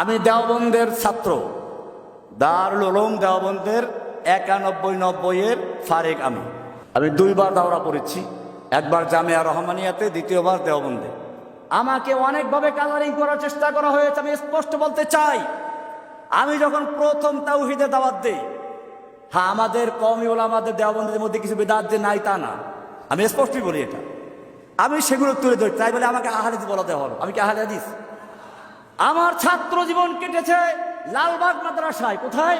আমি দেওবন্দের ছাত্র। দারুল উলুম দেওবন্দের একানব্বই নব্বইয়ের ফারেক আমি। আমি দুইবার দাওরা পড়েছি, একবার জামিয়া রহমানিয়াতে, দ্বিতীয়বার দেওবন্দে। আমাকে অনেকভাবে কালারিং করার চেষ্টা করা হয়েছে, আমি স্পষ্ট বলতে চাই, আমি যখন প্রথম তাওহিদে দাওয়াত দিই হ্যাঁ আমাদের কমই হলো আমাদের দেওবন্দের মধ্যে কিছু বেদাত যে নাই তা না। আমি স্পষ্টই বলি এটা। আমি সেগুলো তুলে ধরি, তাই বলে আমাকে আহাদিস বলাতে হলো। আমি কি আহারে হাদিস? আমার ছাত্র জীবন কেটেছে লালবাগ মাদ্রাসায়। কোথায়?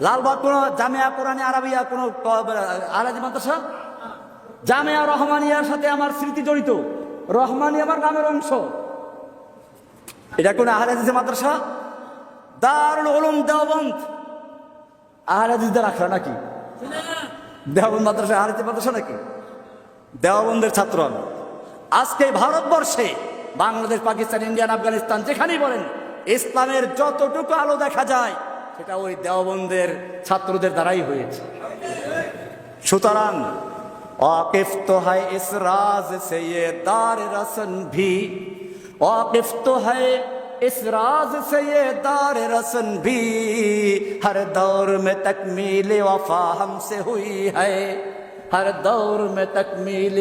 লালবাগ কোন জামিয়া কোরআনে আরবিয়া কোন আলাদি মাদ্রাসা? জামিয়া রহমানিয়ার সাথে আমার স্মৃতি জড়িত। রহমানি আমার নামের অংশ। এটা কোন আহলাদিস মাদ্রাসা? দারুল উলুম দেওবন্দ। আহলাদিসদের রাখা নাকি? দেওবন্দ মাদ্রাসা আহলাদিস মাদ্রাসা নাকি? দেওবন্দের ছাত্র আজকে ভারতবর্ষে বাংলাদেশ, পাকিস্তান, ইন্ডিয়ান, আফগানিস্তান, যেখানেই বলেন, ইসলামের যতটুকু আলো দেখা যায়, সেটা ওই দেওবন্দের ছাত্রদের দ্বারাই হয়েছে। সুতরাং অকিফ তো ইসরাজ সেয়ে রাজ সে দার রসন ভি অকিফ তো ইসরাজ সেয়ে দার রসন ভি, হর رسن بھی ہر دور میں تکمیل وفا ہم سے ہوئی ہے ہر دور میں تکمیل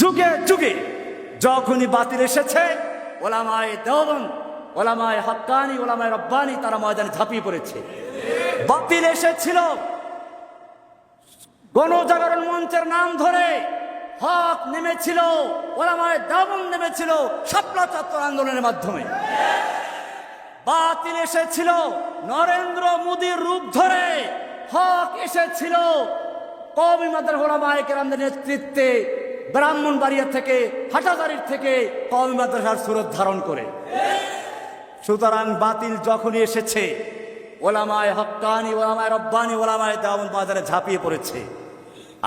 যুগে যুগে যখনই বাতিল এসেছে, ওলামায় দেওবন ওলামায় হক্কানি, ওলামায় রব্বানি, তারা ময়দানে ঝাঁপিয়ে পড়েছে। বাতিল এসেছিল গণজাগরণ মঞ্চের নাম ধরে হক নেমেছিল, ওলামায় দেওবন নেমেছিল শাপলা চত্বর আন্দোলনের মাধ্যমে। বাতিল এসেছিল নরেন্দ্র মোদীর রূপ ধরে হক এসেছিল কবি মাদার ওলামায় কেরামদের নেতৃত্বে ব্রাহ্মণবাড়িয়া থেকে হাটাজারির থেকে কবি মাদ্রাসার সুরত ধারণ করে। সুতরাং বাতিল যখনই এসেছে, ওলামায় হক্কানি, ওলামায় রব্বানি, ওলামায় দেওয়ান বাজারে ঝাঁপিয়ে পড়েছে।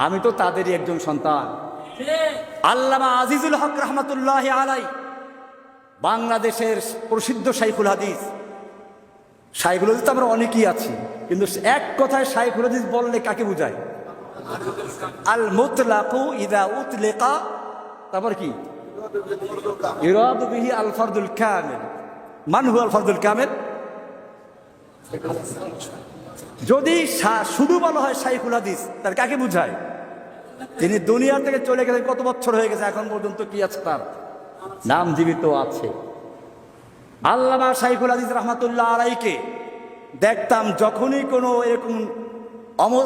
আমি তো তাদেরই একজন সন্তান। আল্লামা আজিজুল হক রহমতুল্লাহ আলাই বাংলাদেশের প্রসিদ্ধ শাইখুল হাদিস। শাইখুল হাদিস তো আমরা অনেকেই আছি, কিন্তু এক কথায় শাইখুল হাদিস বললে কাকে বুঝায়? আল মুতলাকু ইদা উতলেকা, তারপর কি? ইরাদু বিহি আল ফরদুল কামিল। মান হু আল ফরদুল কামিল? যদি শুধু বলা হয় শাইখুল হাদিস তার কাকে বুঝায়? তিনি দুনিয়া থেকে চলে গেছেন কত বছর হয়ে গেছে, এখন পর্যন্ত কি আছে তার? নাম জীবিত আছে। আল্লামা শাইখুল হাদিস রহমাতুল্লাহ আলাইকে দেখতাম যখনই কোনো এরকম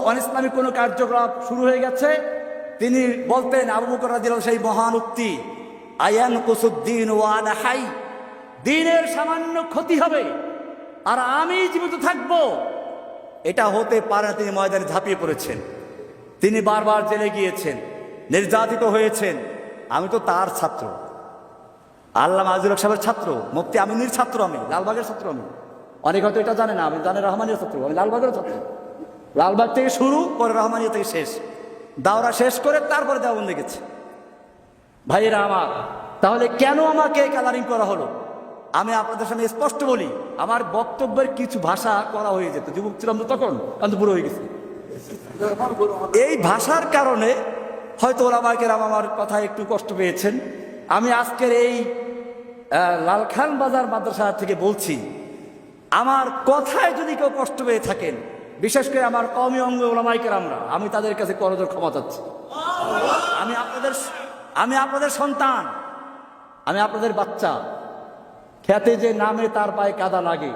অনিসলামিক কোনো কার্যকলাপ শুরু হয়ে গেছে। তিনি বলতেন, আবু বকর সেই মহান উক্তি, আয়ান কুসুদ্দিন ওয়ান হাই, দিনের সামান্য ক্ষতি হবে, আর আমি জীবিত থাকব। এটা হতে পারে না, তিনি ময়দানে ঝাঁপিয়ে পড়েছেন। তিনি বারবার জেলে গিয়েছেন, নির্যাতিত হয়েছেন। আমি তো তার ছাত্র। আল্লাহ হক সাহেবের ছাত্র, মুফতি আমিনীর ছাত্র আমি, লালবাগের ছাত্র আমি। অনেক হয়তো এটা জানে না, আমি জানে রহমানের ছাত্র, আমি লালবাগের ছাত্র। লালবাগ থেকে শুরু পরে রহমানিয়া থেকে শেষ। দাওরা শেষ করে তারপরে দেওয়ান দেখেছি ভাইয়েরা আমার, তাহলে কেন আমাকে কালারিং করা হলো? আমি আপনাদের সামনে স্পষ্ট বলি, আমার বক্তব্যের কিছু ভাষা করা হয়ে যেত। যুবক ছিলাম তো তখন, আমি তো বুড়ো হয়ে গেছি। এই ভাষার কারণে হয়তো ওলামাকে রাম আমার কথা একটু কষ্ট পেয়েছেন। আমি আজকের এই লালখান বাজার মাদ্রাসা থেকে বলছি, আমার কথায় যদি কেউ কষ্ট পেয়ে থাকেন বিশেষ করে আমার কমি অঙ্গ ওলামাইকের আমরা আমি তাদের কাছে করজোর ক্ষমা চাচ্ছি। আমি আপনাদের আমি আপনাদের সন্তান, আমি আপনাদের বাচ্চা। খেতে যে নামে তার পায়ে কাদা লাগে,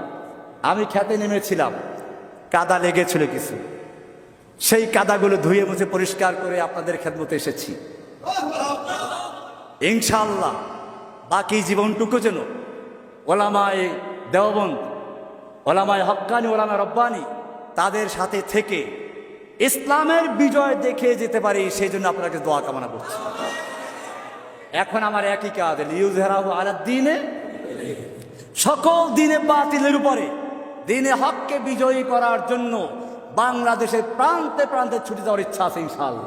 আমি খেতে নেমেছিলাম, কাদা লেগেছিল কিছু। সেই কাদাগুলো ধুয়ে মুছে পরিষ্কার করে আপনাদের খেদমতে এসেছি। ইনশাল্লাহ বাকি জীবনটুকু যেন ওলামায় দেওবন্দ, ওলামায় হক্কানি, ওলামায় রব্বানি তাদের সাথে থেকে ইসলামের বিজয় দেখে যেতে পারি, সেই জন্য আপনাকে দোয়া কামনা করছি। এখন আমার একই কাজ লিউজেরাহু আলাদ দিনে সকল দিনে বাতিলের উপরে দিনে হককে বিজয়ী করার জন্য বাংলাদেশের প্রান্তে প্রান্তে ছুটি যাওয়ার ইচ্ছা আছে ইনশাআল্লাহ।